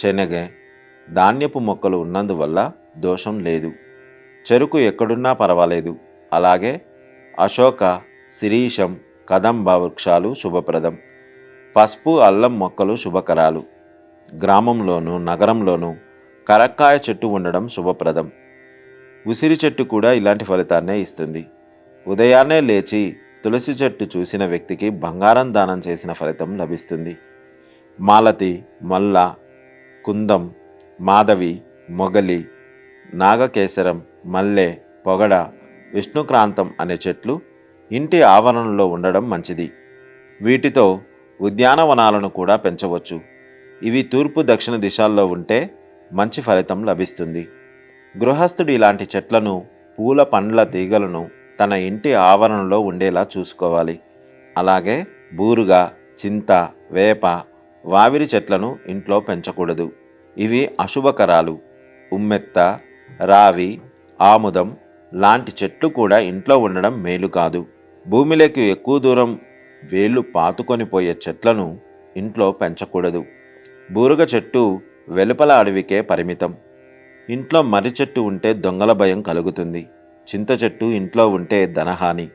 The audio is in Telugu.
శనగ ధాన్యపు మొక్కలు ఉన్నందువల్ల దోషం లేదు. చెరుకు ఎక్కడున్నా పర్వాలేదు. అలాగే అశోక శిరీషం కదంబ వృక్షాలు శుభప్రదం. పసుపు అల్లం మొక్కలు శుభకరాలు. గ్రామంలోనూ నగరంలోనూ కరక్కాయ చెట్టు ఉండడం శుభప్రదం. ఉసిరి చెట్టు కూడా ఇలాంటి ఫలితాన్నే ఇస్తుంది. ఉదయాన్నే లేచి తులసి చెట్టు చూసిన వ్యక్తికి బంగారం దానం చేసిన ఫలితం లభిస్తుంది. మాలతి మల్ల కుందం మాధవి మొగలి నాగకేశరం మల్లె పొగడ విష్ణుక్రాంతం అనే చెట్లు ఇంటి ఆవరణలో ఉండడం మంచిది. వీటితో ఉద్యానవనాలను కూడా పెంచవచ్చు. ఇవి తూర్పు దక్షిణ దిశల్లో ఉంటే మంచి ఫలితం లభిస్తుంది. గృహస్థుడు ఇలాంటి చెట్లను పూల పండ్ల తీగలను తన ఇంటి ఆవరణలో ఉండేలా చూసుకోవాలి. అలాగే బూరుగా చింత వేప వావిరి చెట్లను ఇంట్లో పెంచకూడదు. ఇవి అశుభకరాలు. ఉమ్మెత్త రావి ఆముదం లాంటి చెట్లు కూడా ఇంట్లో ఉండడం మేలు కాదు. భూమిలోకి ఎక్కువ దూరం వేళ్ళు పాతుకొని పోయే చెట్లను ఇంట్లో పెంచకూడదు. బూరుగ చెట్టు వెలుపల అడవికే పరిమితం. ఇంట్లో మర్రి చెట్టు ఉంటే దొంగల భయం కలుగుతుంది. చింత చెట్టు ఇంట్లో ఉంటే ధనహాని.